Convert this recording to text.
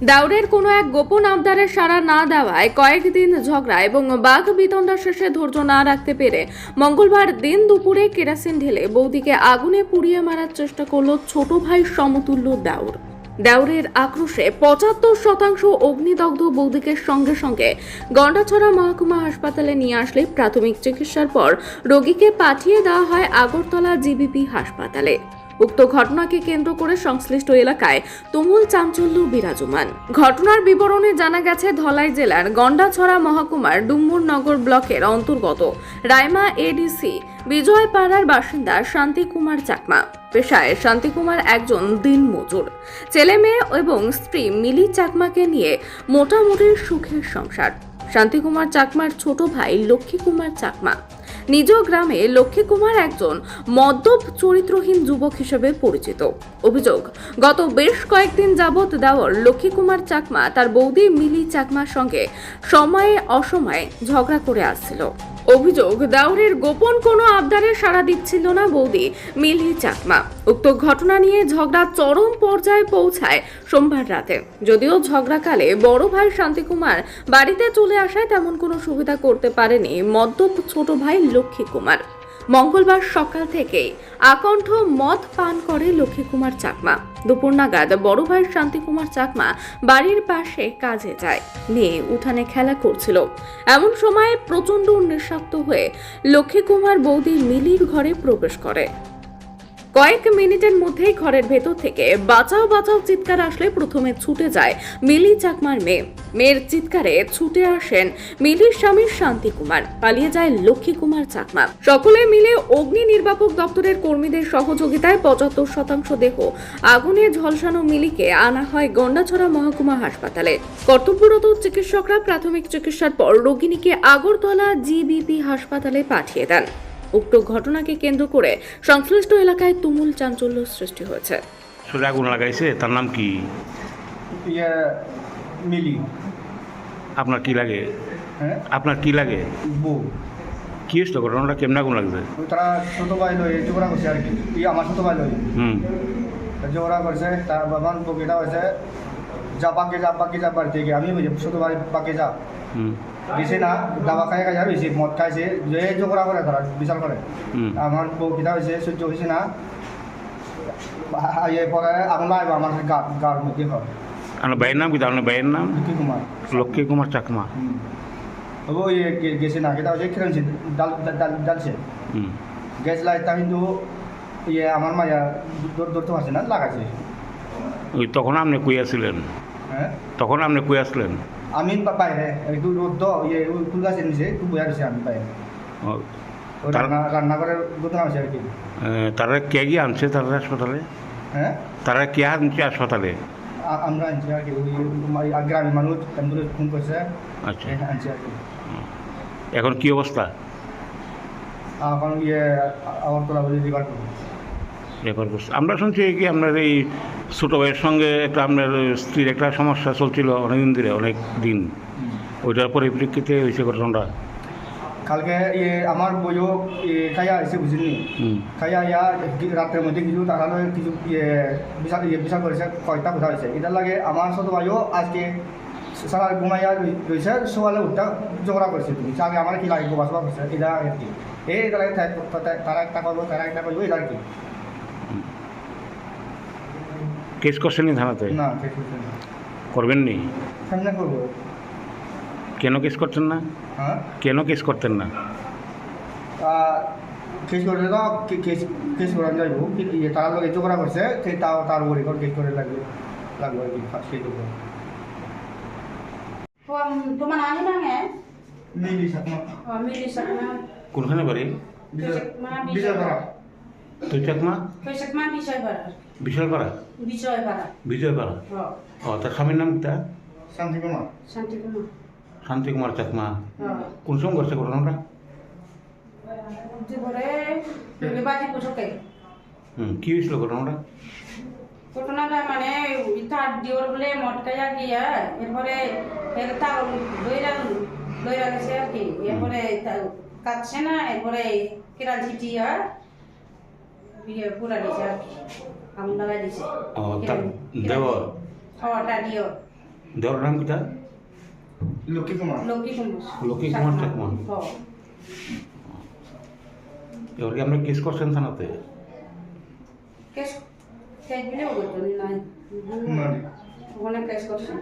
দাউরের কোনো এক গোপন আবদারের সাড়া না দেওয়ায় কয়েকদিন ঝগড়া এবং বাঘ বিতণ্ডা শেষে ধৈর্য না রাখতে পেরে মঙ্গলবার দিন দুপুরে কেরাসিন ঢেলে বৌদিকে আগুনে পুড়িয়ে মারার চেষ্টা করল ছোট ভাই সমতুল্য দাউর। দাউরের আক্রোশে পঁচাত্তর শতাংশ অগ্নিদগ্ধ বৌদিকে সঙ্গে সঙ্গে গন্ডাছড়া মহকুমা হাসপাতালে নিয়ে আসলে প্রাথমিক চিকিৎসার পর রোগীকে পাঠিয়ে দেওয়া হয় আগরতলা জিবিপি হাসপাতালে। উক্ত ঘটনাকে কেন্দ্র করে সংশ্লিষ্ট এলাকায় তুমুল চাঞ্চল্য বিরাজমান। ঘটনার বিবরণে জানা গেছে, ধলাই জেলার গন্ডাছড়া মহকুমার ডুম্মুরনগর ব্লকের অন্তর্গত রায়মা এডিসি বিজয়পাড়ার বাসিন্দা শান্তি কুমার চাকমা। পেশায় শান্তিকুমার একজন দিনমজুর। ছেলে মেয়ে এবং স্ত্রী মিলি চাকমাকে নিয়ে মোটামুটি সুখের সংসার। শান্তিকুমার চাকমার ছোট ভাই লক্ষ্মী কুমার চাকমা নিজ গ্রামে লক্ষ্মী কুমার একজন মদ্যপ চরিত্রহীন যুবক হিসেবে পরিচিত। অভিযোগ, গত বেশ কয়েকদিন যাবৎ দেওয়ার লক্ষ্মী কুমার চাকমা তার বৌদি মিলি চাকমার সঙ্গে সময়ে অসময়ে ঝগড়া করে আসছিল। অভিযোগ, দাউরের গোপন কোনো আবদারে সাড়া দিচ্ছিল না বৌদি মিলি চাকমা। উক্ত ঘটনা নিয়ে ঝগড়া চরম পর্যায়ে পৌঁছায় সোমবার রাতে। যদিও ঝগড়াকালে বড় ভাই শান্তিকুমার বাড়িতে চলে আসায় তেমন কোনো সুবিধা করতে পারেনি মদ্যপ ছোট ভাই লক্ষ্মী কুমার মঙ্গলবার সকাল থেকে আকণ্ঠ মদ পান করে লক্ষ্মীকুমার চাকমা। দুপুর নাগাদ বড় ভাই শান্তিকুমার চাকমা বাড়ির পাশে কাজে যায়। মেয়ে উঠানে খেলা করছিল। এমন সময়ে প্রচণ্ড নিঃশক্ত হয়ে লক্ষ্মীকুমার বৌদি মিলির ঘরে প্রবেশ করে। কয়েক মিনিটের মধ্যেই ঘরের ভেতর থেকে বাঁচাও বাঁচাও চিৎকার আসলে প্রথমে ছুটে যায় মিলি চাকমার মেয়ে। মেয়ের চিৎকারে ছুটে আসেন মিলির স্বামী শান্তি কুমার। পালিয়ে যায় লক্ষ্মী কুমার চাকমা। সকলে মিলে অগ্নি নির্বাপক দপ্তরের কর্মীদের সহযোগিতায় পঁচাত্তর শতাংশ দেহ আগুনে ঝলসানো মিলিকে আনা হয় গন্ডাছড়া মহকুমা হাসপাতালে। কর্তব্যরত চিকিৎসকরা প্রাথমিক চিকিৎসার পর রোগিণীকে আগরতলা জিবিপি হাসপাতালে পাঠিয়ে দেন। উক্ত ঘটনাকে কেন্দ্র করে সংশ্লিষ্ট এলাকায় তুমুল চাঞ্চল্য সৃষ্টি হয়েছে। শরীরে আগুন লাগাইছে তার নাম কি? ইয়ে মিলি। আপনার কি লাগে? হ্যাঁ? আপনার কি লাগে? বউ। কি হয়েছিল? ঘটনাটা কেমন আগুন লাগছে? তারা ছোটো ভাই লই ঝগড়া করছে আর কি। ই আমার ছোটো ভাই লই হুম। ঝগড়া করছে তার বাবার বকেটা হয়েছে যা পাকে যা পাকে যা বাড়ি থেকে আমি ছোটো ভাই পাকে যা। হুম। বেশি না দাবা খাই খাই বেশি মদ খাইছে যে ঝগড়া করে তারা বিশাল করে আমার বউ কিটা হয়েছে সহ্য হয়েছে না। ইয়ে পরে আগুন লাগবে আমার গা গার মধ্যে হয় আপনার ভাইয়ের নাম কি আপনার ভাইয়ের নাম? লক্ষ্মী কুমার লক্ষ্মী কুমার চাকমা। ও ইয়ে গেছে না কেটা হয়েছে খেলছে ডাল ডাল ডালছে। হুম গ্যাস কিন্তু ইয়ে আমার মায়া ধরতে পারছে না লাগাচ্ছে ওই তখন আপনি কই আসছিলেন হ্যাঁ তখন আপনি কই আসলেন আমি বাইরে একটু রোদ ইয়ে ফুল গাছের নিচে একটু বয়া দিছে আমি বাইরে রান্নাঘরের দোকান আছে আর কি তারা কে গিয়ে আনছে তারা হাসপাতালে হ্যাঁ তারা কে আনছে হাসপাতালে আমরা আনছি আর কি ওই গ্রামের মানুষ অ্যাম্বুলেন্স ফোন করছে আচ্ছা হ্যাঁ, আনছি আর কি এখন কি অবস্থা এখন ইয়ে আগরতলা বলে রিভার রেফার করছে। আমরা শুনছি কি আপনার এই ছোটো ভাইয়ের সঙ্গে একটা আপনার স্ত্রীর একটা সমস্যা চলছিল অনেকদিন ধরে অনেক দিন ওইটার পরিপ্রেক্ষিতে হয়েছে ঘটনাটা। কালকে ইয়ে আমার বইও ইয়ে খাইয়া এসে বুঝিনি। খাইয়া ইয়া রাত্রের মধ্যে কিছু তারা কিছু ইয়ে বিচার ইয়ে বিচার করেছে কয়টা কথা হয়েছে। এটার লাগে আমার ছোট ভাইও আজকে সারা ঘুমাইয়া রয়েছে সকালে উঠটা ঝগড়া করেছে তুমি আগে আমার কি লাগে বাসবা করছে এটা আর কি। এই এটা লাগে তারা একটা করব তারা একটা করব এটা আর কি। কেস করছেন থানাতে না ঠিক আছে না। করবেন নি সামনে করব কেন কেস করতেন না হ্যাঁ কেন কেস করতেন না আহ, কেস করে তো কে- কেস কেস করা যাইব কি- ইয়ে তারা লোক ঝগড়া করছে সেই তাও তার উপরে করে কেস করে লাগবে লাগবে আর কি সেই করব Tuan, tuan mana ni nang eh? মিলি সাকমা Oh, milih sakma. কোনখানে বাড়ি বিজয় Mana বিজয় করা তুই Chakma Kau sakma bisai bar. Bishalpara? bar. বিজয়পাড়া? Oh, ও তার স্বামীর নাম তা? শান্তি কুমার santi kuma. শান্তি কুমার চাকমা। Oh. কোন সময় করছে ঘটনাটা. হুম কী হয়েছিল ঘটনাটা? ঘটনাটা মানে তার দিওর বলে মটকাইয়া গিয়া এরপরে এর তার দইরা দইরা গেছে আর কি এরপরে কাটছে না এরপরে কিরান ছিটিয়া বিয়ে পুরা দিছে আর কি। আগুন লাগাই দিছে। ও তার দেবর হওয়াটা দিও দেওয়ার নাম কিটা লক্ষ্মী কুমার। লক্ষ্মী কুমার। লক্ষ্মী কুমার ঠাকুমা। হ্যাঁ। এবার কি আমরা কেস করছেন থানাতে? কেস কেস বিলেও নাই। না ওখানে কেস করছে।